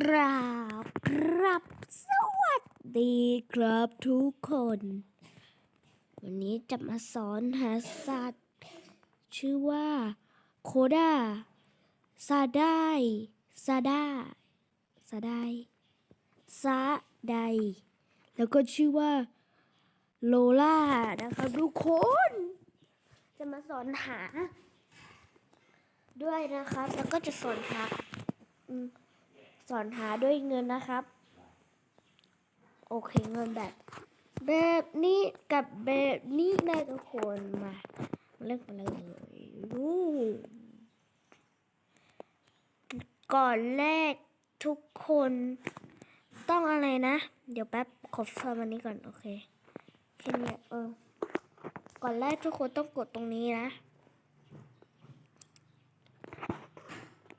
กราบครับ สวัสดีครับทุกคน วันนี้จะมาสอนหาสัตว์ ชื่อว่า โคดาซาได้ซาดาซาได้ซาไดแล้วก็ชื่อว่า โลล่านะครับทุกคน จะมาสอนหา ด้วยนะครับ แล้วก็จะสอนหาอืม สอนหาด้วยเงินนะครับ โอเคเงินแบบ แบบนี้กับแบบนี้นะทุกคนมาเริ่มกันเลยรูก่อนแรกทุกคนต้องอะไรนะ เดี๋ยวแป๊บขอเฟังอันนี้ก่อน โอเคแค่นี้เออ ก่อนแรกทุกคนต้องกดตรงนี้นะ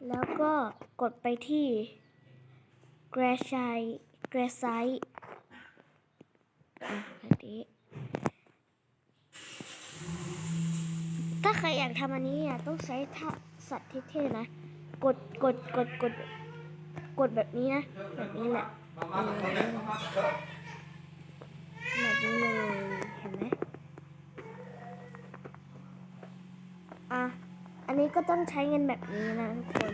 แล้วก็กดไปที่ g r a s i g r a s i อะอันนี้ถ้าใครอยากทำอันนี้อะต้องใช้ท่าสัตว์เท่ๆนะ กดกดกดกดกดแบบนี้นะ แบบนี้แหละแบบนี้เลยเห็นไหมอะ อันนี้ก็ต้องใช้เงินแบบนี้นะทุกคน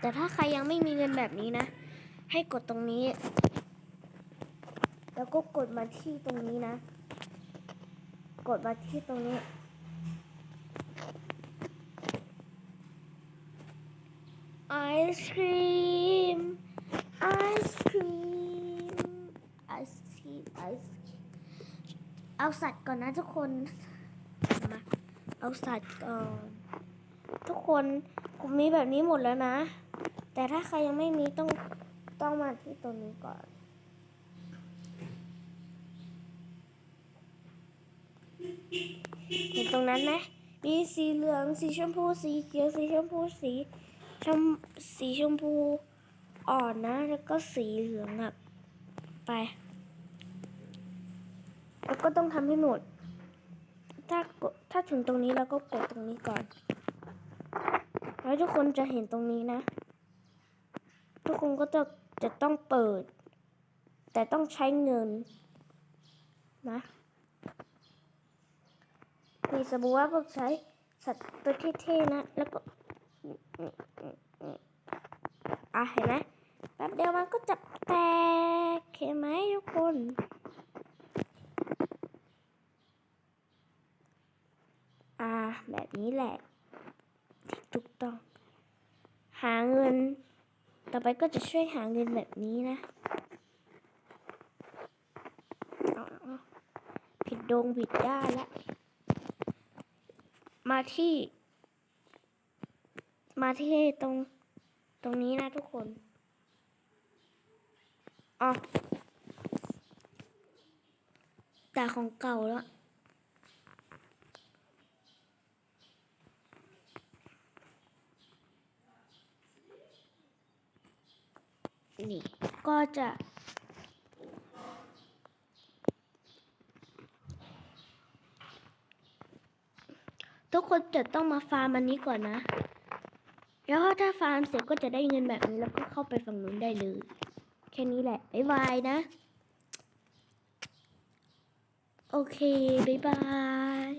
แต่ถ้าใครยังไม่มีเงินแบบนี้นะ ให้กดตรงนี้ แล้วก็กดมาที่ตรงนี้นะ กดมาที่ตรงนี้ ไอศครีม ไอศครีม ไอศครีม ไอศครีม เอาสัตว์ก่อนนะทุกคนมาเอาสัตว์ก่อนทุกคนผมมีแบบนี้หมดแล้วนะ แต่ถ้าใครยังไม่มีต้องต้องมาที่ตรงนี้ก่อน เห็นตรงนั้นไหมมีสีเหลือง สีชมพู สีเขียว สีชมพู สีชมสีชมพูอ่อนนะ แล้วก็สีเหลืองอะไป แล้วก็ต้องทำให้หมด ถ้าถ้าถึงตรงนี้แล้วก็กดตรงนี้ก่อน แล้วทุกคนจะเห็นตรงนี้นะ ทุกคนก็จะจะต้องเปิด แต่ต้องใช้เงินนะมีสมมติว่าผมใช้สัตว์ตัวเท่ๆนะ แล้วก็อะเห็นไหมแป๊บเดียวมันก็จะแตกเห็นไหมทุกคน อ่าแบบนี้แหละที่ถูกต้อง หาเงิน ต่อไปก็จะช่วยหาเงินแบบนี้นะออาผิดดงผิดด้าแล้วมาที่ มาที่ตรงตรงนี้นะทุกคนอ๋อแต่ของเก่าแล้ว นี่ก็จะ ทุกคนจะต้องมาฟาร์มอันนี้ก่อนนะ แล้วถ้าฟาร์มเสร็จก็จะได้เงินแบบนี้แล้วก็เข้าไปฝั่งนู้นได้เลย แค่นี้แหละ บ๊ายบายนะ โอเค บ๊ายบาย